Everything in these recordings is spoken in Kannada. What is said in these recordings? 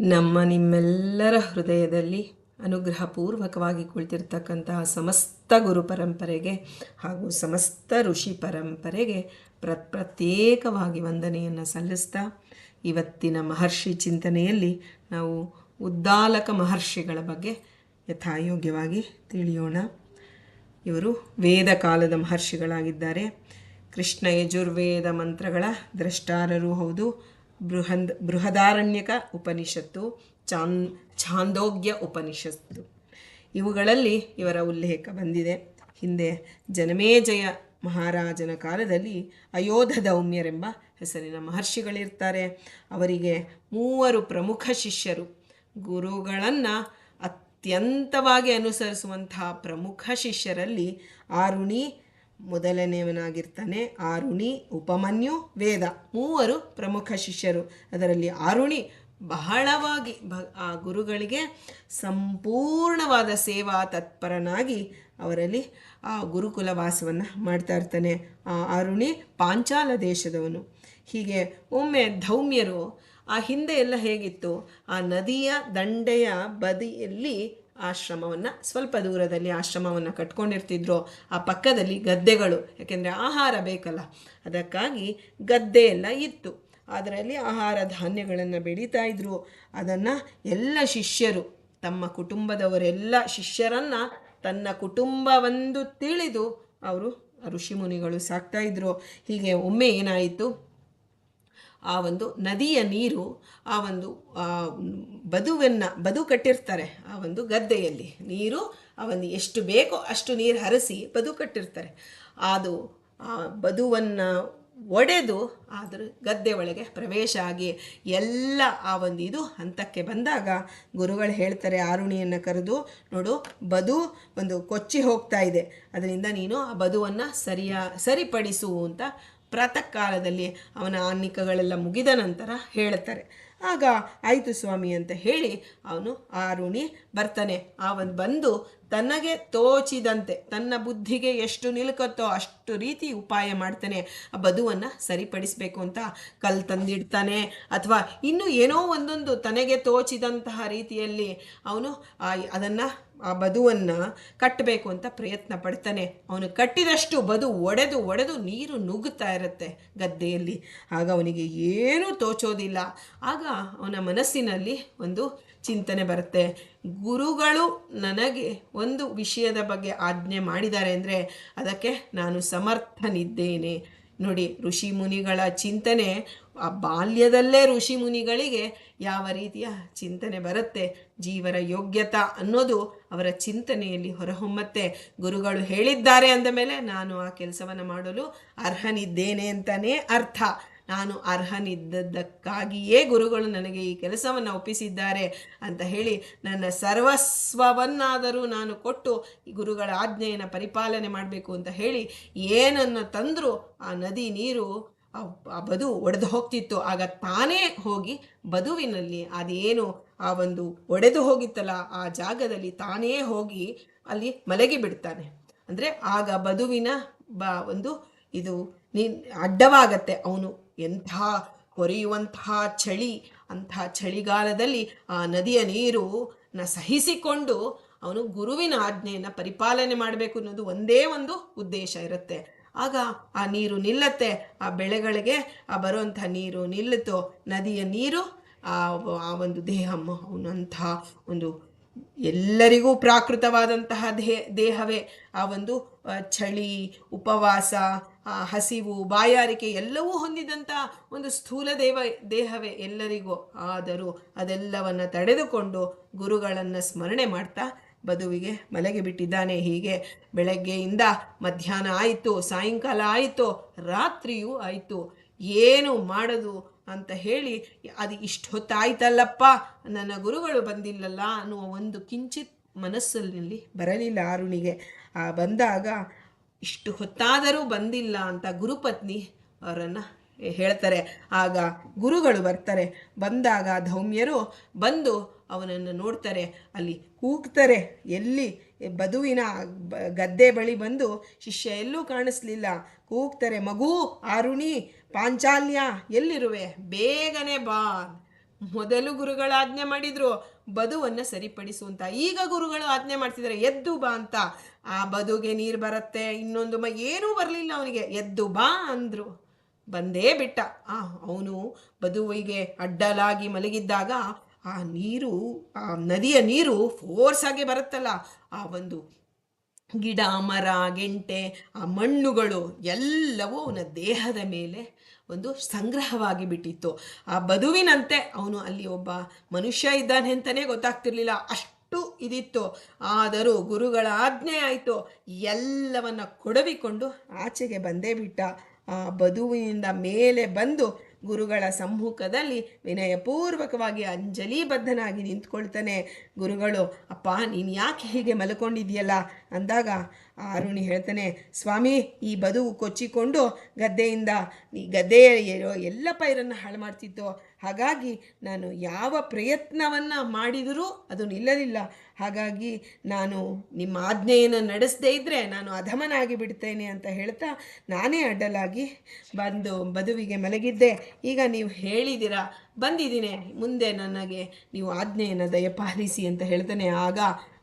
ನಮ್ಮ ನಿಮ್ಮೆಲ್ಲರ ಹೃದಯದಲ್ಲಿ ಅನುಗ್ರಹಪೂರ್ವಕವಾಗಿ ಕುಳಿತಿರ್ತಕ್ಕಂತಹ ಸಮಸ್ತ ಗುರು ಪರಂಪರೆಗೆ ಹಾಗೂ ಸಮಸ್ತ ಋಷಿ ಪರಂಪರೆಗೆ ಪ್ರ ಪ್ರತ್ಯೇಕವಾಗಿ ವಂದನೆಯನ್ನು ಸಲ್ಲಿಸ್ತಾ ಇವತ್ತಿನ ಮಹರ್ಷಿ ಚಿಂತನೆಯಲ್ಲಿ ನಾವು ಉದ್ದಾಲಕ ಮಹರ್ಷಿಗಳ ಬಗ್ಗೆ ಯಥಾಯೋಗ್ಯವಾಗಿ ತಿಳಿಯೋಣ. ಇವರು ವೇದ ಕಾಲದ ಮಹರ್ಷಿಗಳಾಗಿದ್ದಾರೆ. ಕೃಷ್ಣ ಯಜುರ್ವೇದ ಮಂತ್ರಗಳ ದ್ರಷ್ಟಾರರೂ ಹೌದು. ಬೃಹದ್ ಬೃಹದಾರಣ್ಯಕ ಉಪನಿಷತ್ತು, ಚಾನ್ ಛಾಂದೋಗ್ಯ ಉಪನಿಷತ್ತು. ಇವುಗಳಲ್ಲಿ ಇವರ ಉಲ್ಲೇಖ ಬಂದಿದೆ. ಹಿಂದೆ ಜನಮೇಜಯ ಮಹಾರಾಜನ ಕಾಲದಲ್ಲಿ ಅಯೋಧ ದೌಮ್ಯರೆಂಬ ಹೆಸರಿನ ಮಹರ್ಷಿಗಳಿರ್ತಾರೆ. ಅವರಿಗೆ ಮೂವರು ಪ್ರಮುಖ ಶಿಷ್ಯರು. ಗುರುಗಳನ್ನು ಅತ್ಯಂತವಾಗಿ ಅನುಸರಿಸುವಂತಹ ಪ್ರಮುಖ ಶಿಷ್ಯರಲ್ಲಿ ಆರುಣಿ ಮೊದಲನೆಯವನಾಗಿರ್ತಾನೆ ಆರುಣಿ, ಉಪಮನ್ಯು, ವೇದ. ಮೂವರು ಪ್ರಮುಖ ಶಿಷ್ಯರು. ಅದರಲ್ಲಿ ಆರುಣಿ ಬಹಳವಾಗಿ ಭ, ಆ ಗುರುಗಳಿಗೆ ಸಂಪೂರ್ಣವಾದ ಸೇವಾ ತತ್ಪರನಾಗಿ ಅವರಲ್ಲಿ ಆ ಗುರುಕುಲ ವಾಸವನ್ನು ಮಾಡ್ತಾ ಇರ್ತಾನೆ. ಆ ಆರುಣಿ ಪಾಂಚಾಲ ದೇಶದವನು. ಹೀಗೆ ಒಮ್ಮೆ ಧೌಮ್ಯರು ಆ ಹಿಂದೆ ಎಲ್ಲ ಹೇಗಿತ್ತು? ಆ ನದಿಯ ದಂಡೆಯ ಬದಿಯಲ್ಲಿ ಆಶ್ರಮವನ್ನು, ಸ್ವಲ್ಪ ದೂರದಲ್ಲಿ ಆಶ್ರಮವನ್ನು ಕಟ್ಕೊಂಡಿರ್ತಿದ್ರು ಆ ಪಕ್ಕದಲ್ಲಿ ಗದ್ದೆಗಳು, ಯಾಕೆಂದರೆ ಆಹಾರ ಬೇಕಲ್ಲ. ಅದಕ್ಕಾಗಿ ಗದ್ದೆ ಎಲ್ಲ ಇತ್ತು. ಅದರಲ್ಲಿ ಆಹಾರ ಧಾನ್ಯಗಳನ್ನು ಬೆಳೀತಾ ಇದ್ರು. ಅದನ್ನು ಎಲ್ಲ ಶಿಷ್ಯರು, ತಮ್ಮ ಕುಟುಂಬದವರೆಲ್ಲ ಶಿಷ್ಯರನ್ನು ತನ್ನ ಕುಟುಂಬವೆಂದು ತಿಳಿದು ಅವರು ಋಷಿಮುನಿಗಳು ಸಾಕ್ತಾ ಇದ್ರು. ಹೀಗೆ ಒಮ್ಮೆ ಏನಾಯಿತು? ಆ ಒಂದು ನದಿಯ ನೀರು, ಆ ಒಂದು ಬದುವನ್ನು, ಬದು ಕಟ್ಟಿರ್ತಾರೆ ಆ ಒಂದು ಗದ್ದೆಯಲ್ಲಿ. ನೀರು, ಆ ಒಂದು ಎಷ್ಟು ಬೇಕೋ ಅಷ್ಟು ನೀರು ಹರಿಸಿ ಬದು ಕಟ್ಟಿರ್ತಾರೆ. ಅದು, ಆ, ಬದುವನ್ನು ಒಡೆದು ಆದರೂ ಗದ್ದೆ ಒಳಗೆ ಪ್ರವೇಶ ಆಗಿ ಎಲ್ಲ ಆ ಒಂದು ಇದು ಹಂತಕ್ಕೆ ಬಂದಾಗ ಗುರುಗಳು ಹೇಳ್ತಾರೆ, ಆರುಣಿಯನ್ನು ಕರೆದು, ನೋಡು, ಬದು ಒಂದು ಕೊಚ್ಚಿ ಹೋಗ್ತಾ ಇದೆ. ಅದರಿಂದ ನೀನು ಆ ಬದುವನ್ನು ಸರಿಯ, ಸರಿಪಡಿಸು ಅಂತ ಪ್ರಾತಃ ಕಾಲದಲ್ಲಿ ಅವನ ಆನ್ನಿಕಗಳೆಲ್ಲ ಮುಗಿದ ನಂತರ ಹೇಳ್ತಾರೆ ಆಗ ಆಯಿತು ಸ್ವಾಮಿ ಅಂತ ಹೇಳಿ ಅವನು ಆರುಣಿ ಬರ್ತಾನೆ. ಅವನು ಬಂದು ತನಗೆ ತೋಚಿದಂತೆ, ತನ್ನ ಬುದ್ಧಿಗೆ ಎಷ್ಟು ನಿಲುಕತ್ತೋ ಅಷ್ಟು ರೀತಿ ಉಪಾಯ ಮಾಡ್ತಾನೆ. ಆ ಬದುವನ್ನು ಸರಿಪಡಿಸಬೇಕು ಅಂತ ಕಲ್ ತಂದಿಡ್ತಾನೆ. ಅಥವಾ ಇನ್ನೂ ಏನೋ ಒಂದೊಂದು ತನಗೆ ತೋಚಿದಂತಹ ರೀತಿಯಲ್ಲಿ ಅವನು ಅದನ್ನು ಆ ಬದುವನ್ನು ಕಟ್ಟಬೇಕು ಅಂತ ಪ್ರಯತ್ನ ಪಡ್ತಾನೆ. ಅವನು ಕಟ್ಟಿದಷ್ಟು ಬದು ಒಡೆದು ಒಡೆದು ನೀರು ನುಗ್ಗುತ್ತಾ ಇರುತ್ತೆ ಗದ್ದೆಯಲ್ಲಿ. ಆಗ ಅವನಿಗೆ ಏನೂ ತೋಚೋದಿಲ್ಲ. ಆಗ ಅವನ ಮನಸ್ಸಿನಲ್ಲಿ ಒಂದು ಚಿಂತನೆ ಬರುತ್ತೆ. ಗುರುಗಳು ನನಗೆ ಒಂದು ವಿಷಯದ ಬಗ್ಗೆ ಆಜ್ಞೆ ಮಾಡಿದ್ದಾರೆ ಅಂದರೆ ಅದಕ್ಕೆ ನಾನು ಸಮರ್ಥನಿದ್ದೇನೆ. ನೋಡಿ, ಋಷಿ ಮುನಿಗಳ ಚಿಂತನೆ ಆ ಬಾಲ್ಯದಲ್ಲೇ ಋಷಿ ಮುನಿಗಳಿಗೆ ಯಾವ ರೀತಿಯ ಚಿಂತನೆ ಬರುತ್ತೆ, ಜೀವರ ಯೋಗ್ಯತಾ ಅನ್ನೋದು ಅವರ ಚಿಂತನೆಯಲ್ಲಿ ಹೊರಹೊಮ್ಮತ್ತೆ. ಗುರುಗಳು ಹೇಳಿದ್ದಾರೆ ಅಂದ ಮೇಲೆ ನಾನು ಆ ಕೆಲಸವನ್ನು ಮಾಡಲು ಅರ್ಹನಿದ್ದೇನೆ ಅಂತಲೇ ಅರ್ಥ. ನಾನು ಅರ್ಹನಿದ್ದದ್ದಕ್ಕಾಗಿಯೇ ಗುರುಗಳು ನನಗೆ ಈ ಕೆಲಸವನ್ನು ಒಪ್ಪಿಸಿದ್ದಾರೆ ಅಂತ ಹೇಳಿ ನನ್ನ ಸರ್ವಸ್ವವನ್ನಾದರೂ ನಾನು ಕೊಟ್ಟು ಗುರುಗಳ ಆಜ್ಞೆಯನ್ನು ಪರಿಪಾಲನೆ ಮಾಡಬೇಕು ಅಂತ ಹೇಳಿ ಏನನ್ನು ತಂದರೂ ಆ ನದಿ ನೀರು ಆ ಬದು ಒಡೆದು ಹೋಗ್ತಿತ್ತು. ಆಗ ತಾನೇ ಹೋಗಿ ಬದುವಿನಲ್ಲಿ ಅದೇನು ಆ ಒಂದು ಒಡೆದು ಹೋಗಿತ್ತಲ್ಲ, ಆ ಜಾಗದಲ್ಲಿ ತಾನೇ ಹೋಗಿ ಅಲ್ಲಿ ಮಲಗಿ ಬಿಡ್ತಾನೆ. ಅಂದರೆ ಆಗ ಬದುವಿನ ಬ ಒಂದು ಇದು ನೀ ಅಡ್ಡವಾಗತ್ತೆ ಅವನು. ಎಂಥ ಕೊರೆಯುವಂತಹ ಚಳಿ, ಅಂಥ ಚಳಿಗಾಲದಲ್ಲಿ ಆ ನದಿಯ ನೀರು ನ ಸಹಿಸಿಕೊಂಡು ಅವನು ಗುರುವಿನ ಆಜ್ಞೆಯನ್ನು ಪರಿಪಾಲನೆ ಮಾಡಬೇಕು ಅನ್ನೋದು ಒಂದೇ ಒಂದು ಉದ್ದೇಶ ಇರುತ್ತೆ. ಆಗ ಆ ನೀರು ನಿಲ್ಲತ್ತೆ. ಆ ಬೆಳೆಗಳಿಗೆ ಆ ಬರುವಂಥ ನೀರು ನಿಲ್ಲುತ್ತೋ, ನದಿಯ ನೀರು, ಆ ಒಂದು ದೇಹ ಅವನಂಥ ಒಂದು ಎಲ್ಲರಿಗೂ ಪ್ರಾಕೃತವಾದಂತಹ ದೇಹ, ದೇಹವೇ. ಆ ಒಂದು ಚಳಿ, ಉಪವಾಸ ಹಸಿವು, ಬಾಯಾರಿಕೆ ಎಲ್ಲವೂ ಹೊಂದಿದಂಥ ಒಂದು ಸ್ಥೂಲ ದೇವ, ದೇಹವೇ ಎಲ್ಲರಿಗೂ. ಆದರೂ ಅದೆಲ್ಲವನ್ನು ತಡೆದುಕೊಂಡು ಗುರುಗಳನ್ನು ಸ್ಮರಣೆ ಮಾಡ್ತಾ ಬದುವಿಗೆ ಮಲಗಿ ಬಿಟ್ಟಿದ್ದಾನೆ. ಹೀಗೆ ಬೆಳಗ್ಗೆಯಿಂದ ಮಧ್ಯಾಹ್ನ ಆಯಿತು, ಸಾಯಂಕಾಲ ಆಯಿತು, ರಾತ್ರಿಯೂ ಆಯಿತು. ಏನು ಮಾಡೋದು ಅಂತ ಹೇಳಿ, ಅದು ಇಷ್ಟು ಹೊತ್ತಾಯ್ತಲ್ಲಪ್ಪ, ನನ್ನ ಗುರುಗಳು ಬಂದಿಲ್ಲಲ್ಲ ಅನ್ನುವ ಒಂದು ಕಿಂಚಿತ್ ಮನಸ್ಸಲ್ಲಿ ಬರಲಿಲ್ಲ ಅರುಣಿಗೆ. ಆ ಬಂದಾಗ, ಇಷ್ಟು ಹೊತ್ತಾದರೂ ಬಂದಿಲ್ಲ ಅಂತ ಗುರುಪತ್ನಿ ಅವರನ್ನು ಹೇಳ್ತಾರೆ. ಆಗ ಗುರುಗಳು ಬರ್ತಾರೆ. ಬಂದಾಗ ಧೌಮ್ಯರು ಬಂದು ಅವನನ್ನು ನೋಡ್ತಾರೆ. ಅಲ್ಲಿ ಕೂಗ್ತಾರೆ. ಎಲ್ಲಿ ಬದುವಿನ ಗದ್ದೆ ಬಳಿ ಬಂದು ಶಿಷ್ಯ ಎಲ್ಲೂ ಕಾಣಿಸ್ಲಿಲ್ಲ. ಕೂಗ್ತಾರೆ, ಮಗು, ಆರುಣಿ, ಪಾಂಚಾಲ್ಯ, ಎಲ್ಲಿರುವೆ? ಬೇಗನೆ ಬಾ. ಮೊದಲು ಗುರುಗಳ ಆಜ್ಞೆ ಮಾಡಿದ್ರು, ಬದುವನ್ನು ಸರಿಪಡಿಸು ಅಂತ. ಈಗ ಗುರುಗಳು ಆಜ್ಞೆ ಮಾಡ್ತಿದ್ದಾರೆ, ಎದ್ದು ಬಾ ಅಂತ. ಆ ಬದುಗೆ ನೀರು ಬರುತ್ತೆ, ಇನ್ನೊಂದು ಮ, ಏನೂ ಬರಲಿಲ್ಲ ಅವನಿಗೆ. ಎದ್ದು ಬಾ ಅಂದರು. ಬಂದೇ ಬಿಟ್ಟ. ಆ, ಅವನು ಬದುವಿಗೆ ಅಡ್ಡಲಾಗಿ ಮಲಗಿದ್ದಾಗ ಆ ನೀರು, ಆ ನದಿಯ ನೀರು ಫೋರ್ಸ್ ಆಗಿ ಬರುತ್ತಲ್ಲ, ಆ ಒಂದು ಗಿಡ, ಮರ, ಗೆಂಟೆ, ಆ ಮಣ್ಣುಗಳು ಎಲ್ಲವೂ ಅವನ ದೇಹದ ಮೇಲೆ ಒಂದು ಸಂಗ್ರಹವಾಗಿ ಬಿಟ್ಟಿತ್ತು. ಆ ಬದುವಿನಂತೆ ಅವನು ಅಲ್ಲಿ ಒಬ್ಬ ಮನುಷ್ಯ ಇದ್ದಾನೆ ಅಂತಲೇ ಗೊತ್ತಾಗ್ತಿರ್ಲಿಲ್ಲ. ಅಷ್ಟು ಇದಿತ್ತು. ಆದರೂ ಗುರುಗಳ ಆಜ್ಞೆ ಆಯಿತು. ಎಲ್ಲವನ್ನ ಕೊಡವಿಕೊಂಡು ಆಚೆಗೆ ಬಂದೇ ಬಿಟ್ಟ. ಆ ಬದುವಿನಿಂದ ಮೇಲೆ ಬಂದು ಗುರುಗಳ ಸಮ್ಮುಖದಲ್ಲಿ ವಿನಯಪೂರ್ವಕವಾಗಿ ಅಂಜಲಿಬದ್ಧನಾಗಿ ನಿಂತ್ಕೊಳ್ತಾನೆ. ಗುರುಗಳು, ಅಪ್ಪ, ನೀನು ಯಾಕೆ ಹೀಗೆ ಮಲ್ಕೊಂಡಿದೆಯಲ್ಲ? ಅಂದಾಗ ಅರುಣಿ ಹೇಳ್ತಾನೆ, ಸ್ವಾಮಿ, ಈ ಬದುವು ಕೊಚ್ಚಿಕೊಂಡು ಗದ್ದೆಯಿಂದ, ಈ ಗದ್ದೆಯ ಎಲ್ಲ ಪೈರನ್ನು ಹಾಳು ಮಾಡ್ತಿತ್ತು. ಹಾಗಾಗಿ ನಾನು ಯಾವ ಪ್ರಯತ್ನವನ್ನು ಮಾಡಿದರೂ ಅದು ನಿಲ್ಲಲಿಲ್ಲ. ಹಾಗಾಗಿ ನಾನು ನಿಮ್ಮ ಆಜ್ಞೆಯನ್ನು ನಡೆಸದೇ ಇದ್ದರೆ ನಾನು ಅಧಮನಾಗಿ ಬಿಡ್ತೇನೆ ಅಂತ ಹೇಳ್ತಾ ನಾನೇ ಅಡ್ಡಲಾಗಿ ಬಂದು ಬದುವಿಗೆ ಮಲಗಿದ್ದೆ. ಈಗ ನೀವು ಹೇಳಿದಿರ ಬಂದಿದ್ದೀನಿ. ಮುಂದೆ ನನಗೆ ನೀವು ಆಜ್ಞೆಯನ್ನು ದಯಪಾಲಿಸಿ ಅಂತ ಹೇಳ್ತಾನೆ. ಆಗ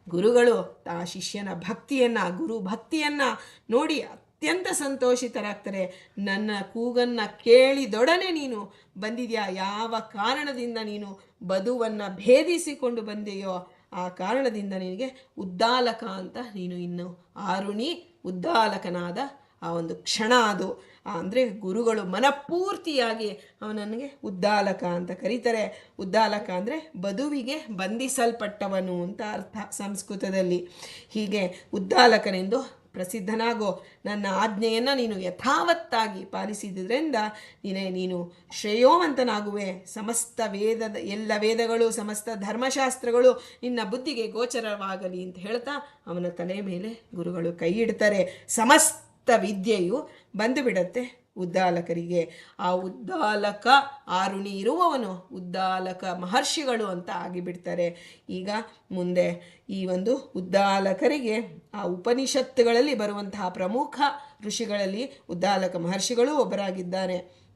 ಗುರುಗಳು ಆ ಶಿಷ್ಯನ ಭಕ್ತಿಯನ್ನು, ಗುರು ಭಕ್ತಿಯನ್ನು ನೋಡಿ ಅತ್ಯಂತ ಸಂತೋಷಿತರಾಗ್ತಾರೆ. ನನ್ನ ಕೂಗನ್ನು ಕೇಳಿದೊಡನೆ ನೀನು ಬಂದಿದೆಯಾ? ಯಾವ ಕಾರಣದಿಂದ ನೀನು ಬದುವನ್ನು ಭೇದಿಸಿಕೊಂಡು ಬಂದೆಯೋ ಆ ಕಾರಣದಿಂದ ನಿನಗೆ ಉದ್ದಾಲಕ ಅಂತ ನೀನು ಇನ್ನು ಆರುಣಿ ಉದ್ದಾಲಕನಾದ ಆ ಒಂದು ಕ್ಷಣ ಅದು. ಅಂದರೆ ಗುರುಗಳು ಮನಪೂರ್ತಿಯಾಗಿ ಅವನನಿಗೆ ಉದ್ದಾಲಕ ಅಂತ ಕರೀತಾರೆ. ಉದ್ದಾಲಕ ಅಂದರೆ ಬದುವಿಗೆ ಬಂಧಿಸಲ್ಪಟ್ಟವನು ಅಂತ ಅರ್ಥ ಸಂಸ್ಕೃತದಲ್ಲಿ. ಹೀಗೆ ಉದ್ದಾಲಕನೆಂದು ಪ್ರಸಿದ್ಧನಾಗೋ ನನ್ನ ಆಜ್ಞೆಯನ್ನು ನೀನು ಯಥಾವತ್ತಾಗಿ ಪಾಲಿಸಿದ್ರಿಂದ ನೀನೇ ನೀನು ಶ್ರೇಯೋವಂತನಾಗುವೆ. ಸಮಸ್ತ ವೇದದ, ಎಲ್ಲ ವೇದಗಳು, ಸಮಸ್ತ ಧರ್ಮಶಾಸ್ತ್ರಗಳು ನಿನ್ನ ಬುದ್ಧಿಗೆ ಗೋಚರವಾಗಲಿ ಅಂತ ಹೇಳ್ತಾ ಅವನ ತಲೆ ಮೇಲೆ ಗುರುಗಳು ಕೈ ಇಡ್ತಾರೆ. ಸಮಸ್ತ ವಿದ್ಯೆಯು ಬಂದು ಬಿಡತ್ತೆ. ಉದ್ದಾಲಕರಿಗೆ. ಆ ಉದ್ದಾಲಕ ಆರುಣಿ ಇರುವವನು. ಉದ್ದಾಲಕ ಮಹರ್ಷಿಗಳು ಅಂತ ಆಗಿಬಿಡ್ತಾರೆ. ಈಗ ಮುಂದೆ ಈ ಒಂದು ಉದ್ದಾಲಕರಿಗೆ ಆ ಉಪನಿಷತ್ತುಗಳಲ್ಲಿ ಬರುವಂತಹ ಪ್ರಮುಖ ಋಷಿಗಳಲ್ಲಿ ಉದ್ದಾಲಕ ಮಹರ್ಷಿಗಳು ಒಬ್ಬರಾಗಿದ್ದಾರೆ.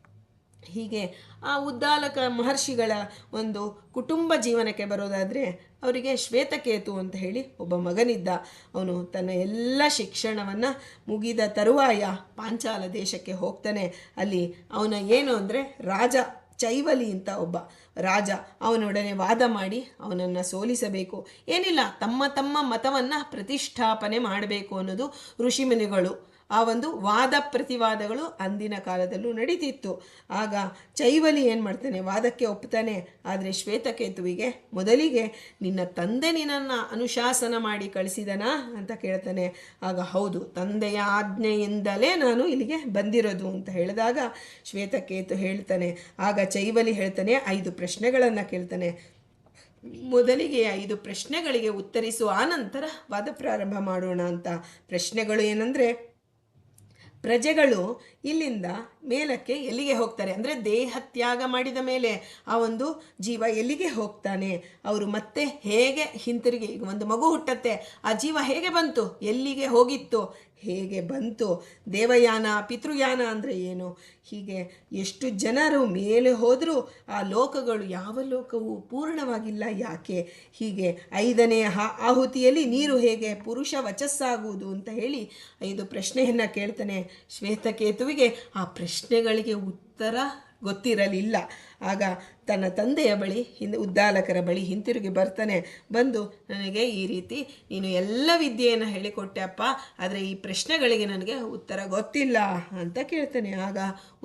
ಹೀಗೆ ಆ ಉದ್ದಾಲಕ ಮಹರ್ಷಿಗಳ ಒಂದು ಕುಟುಂಬ ಜೀವನಕ್ಕೆ ಬರೋದಾದರೆ ಅವರಿಗೆ ಶ್ವೇತಕೇತು ಅಂತ ಹೇಳಿ ಒಬ್ಬ ಮಗನಿದ್ದ. ಅವನು ತನ್ನ ಎಲ್ಲ ಶಿಕ್ಷಣವನ್ನು ಮುಗಿದ ತರುವಾಯ ಪಾಂಚಾಲ ದೇಶಕ್ಕೆ ಹೋಗ್ತಾನೆ. ಅಲ್ಲಿ ಅವನ ಏನು ಅಂದರೆ ರಾಜ ಚೈವಲಿ ಅಂತ ಒಬ್ಬ ರಾಜ ಅವನೊಡನೆ ವಾದ ಮಾಡಿ ಅವನನ್ನು ಸೋಲಿಸಬೇಕು. ಏನಿಲ್ಲ, ತಮ್ಮ ತಮ್ಮ ಮತವನ್ನು ಪ್ರತಿಷ್ಠಾಪನೆ ಮಾಡಬೇಕು ಅನ್ನೋದು ಋಷಿಮುನಿಗಳು ಆ ಒಂದು ವಾದ ಪ್ರತಿವಾದಗಳು ಅಂದಿನ ಕಾಲದಲ್ಲೂ ನಡೀತಿತ್ತು. ಆಗ ಚೈವಲಿ ಏನು ಮಾಡ್ತಾನೆ? ವಾದಕ್ಕೆ ಒಪ್ತಾನೆ. ಆದರೆ ಶ್ವೇತಕೇತುವಿಗೆ ಮೊದಲಿಗೆ ನಿನ್ನ ತಂದೆ ನಿನ್ನನ್ನು ಅನುಶಾಸನ ಮಾಡಿ ಕಳಿಸಿದನಾ ಅಂತ ಕೇಳ್ತಾನೆ. ಆಗ ಹೌದು, ತಂದೆಯ ಆಜ್ಞೆಯಿಂದಲೇ ನಾನು ಇಲ್ಲಿಗೆ ಬಂದಿರೋದು ಅಂತ ಹೇಳಿದಾಗ ಶ್ವೇತಕೇತು ಹೇಳ್ತಾನೆ. ಆಗ ಚೈವಲಿ ಹೇಳ್ತಾನೆ, ಐದು ಪ್ರಶ್ನೆಗಳನ್ನು ಕೇಳ್ತಾನೆ. ಮೊದಲಿಗೆ ಐದು ಪ್ರಶ್ನೆಗಳಿಗೆ ಉತ್ತರಿಸುವ ಆನಂತರ ವಾದ ಪ್ರಾರಂಭ ಮಾಡೋಣ ಅಂತ. ಪ್ರಶ್ನೆಗಳು ಏನಂದರೆ ಪ್ರಜೆಗಳು ಇಲ್ಲಿಂದ ಮೇಲಕ್ಕೆ ಎಲ್ಲಿಗೆ ಹೋಗ್ತಾರೆ? ಅಂದರೆ ದೇಹ ತ್ಯಾಗ ಮಾಡಿದ ಮೇಲೆ ಆ ಒಂದು ಜೀವ ಎಲ್ಲಿಗೆ ಹೋಗ್ತಾನೆ? ಅವರು ಮತ್ತೆ ಹೇಗೆ ಹಿಂತಿರುಗಿ, ಈಗ ಒಂದು ಮಗು ಹುಟ್ಟತ್ತೆ, ಆ ಜೀವ ಹೇಗೆ ಬಂತು? ಎಲ್ಲಿಗೆ ಹೋಗಿತ್ತು? ಹೇಗೆ ಬಂತು? ದೇವಯಾನ, ಪಿತೃಯಾನ ಅಂದರೆ ಏನು? ಹೀಗೆ ಎಷ್ಟು ಜನರು ಮೇಲೆ ಹೋದರೂ ಆ ಲೋಕಗಳು ಯಾವ ಲೋಕವು ಪೂರ್ಣವಾಗಿಲ್ಲ. ಯಾಕೆ? ಹೀಗೆ ಐದನೇ ಆಹುತಿಯಲ್ಲಿ ನೀರು ಹೇಗೆ ಪುರುಷ ವಚಸ್ಸಾಗುವುದು ಅಂತ ಹೇಳಿ ಐದು ಪ್ರಶ್ನೆಯನ್ನು ಕೇಳ್ತಾನೆ. ಶ್ವೇತಕೇತುವಿಗೆ ಆ ಪ್ರಶ್ನೆಗಳಿಗೆ ಉತ್ತರ ಗೊತ್ತಿರಲಿಲ್ಲ. ಆಗ ತನ್ನ ತಂದೆಯ ಬಳಿ ಹಿಂದೆ, ಉದ್ದಾಲಕರ ಬಳಿ ಹಿಂತಿರುಗಿ ಬರ್ತಾನೆ. ಬಂದು, ನನಗೆ ಈ ರೀತಿ ನೀನು ಎಲ್ಲ ವಿದ್ಯೆಯನ್ನು ಹೇಳಿಕೊಟ್ಟೆ ಅಪ್ಪ, ಆದರೆ ಈ ಪ್ರಶ್ನೆಗಳಿಗೆ ನನಗೆ ಉತ್ತರ ಗೊತ್ತಿಲ್ಲ ಅಂತ ಕೇಳ್ತಾನೆ. ಆಗ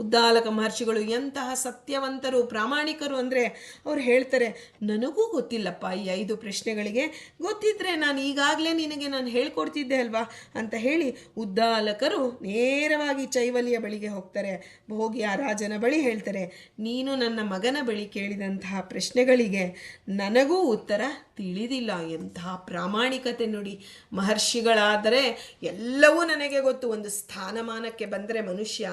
ಉದ್ದಾಲಕ ಮಹರ್ಷಿಗಳು ಎಂತಹ ಸತ್ಯವಂತರು, ಪ್ರಾಮಾಣಿಕರು ಅಂದರೆ ಅವ್ರು ಹೇಳ್ತಾರೆ, ನನಗೂ ಗೊತ್ತಿಲ್ಲಪ್ಪ ಈ ಐದು ಪ್ರಶ್ನೆಗಳಿಗೆ. ಗೊತ್ತಿದ್ರೆ ನಾನು ಈಗಾಗಲೇ ನಿನಗೆ ನಾನು ಹೇಳ್ಕೊಡ್ತಿದ್ದೆ ಅಲ್ವಾ? ಅಂತ ಹೇಳಿ ಉದ್ದಾಲಕರು ನೇರವಾಗಿ ಚೈವಲಿಯ ಬಳಿಗೆ ಹೋಗ್ತಾರೆ. ಹೋಗಿ ಆ ರಾಜನ ಬಳಿ ಹೇಳ್ತಾರೆ, ನೀನು ನನ್ನ ಮಗನ ಬಳಿ ಕೇಳಿದಂತಹ ಪ್ರಶ್ನೆಗಳಿಗೆ ನನಗೂ ಉತ್ತರ ತಿಳಿದಿಲ್ಲ. ಎಂತಹ ಪ್ರಾಮಾಣಿಕತೆ ನೋಡಿ. ಮಹರ್ಷಿಗಳಾದರೆ ಎಲ್ಲವೂ ನನಗೆ ಗೊತ್ತು. ಒಂದು ಸ್ಥಾನಮಾನಕ್ಕೆ ಬಂದರೆ ಮನುಷ್ಯ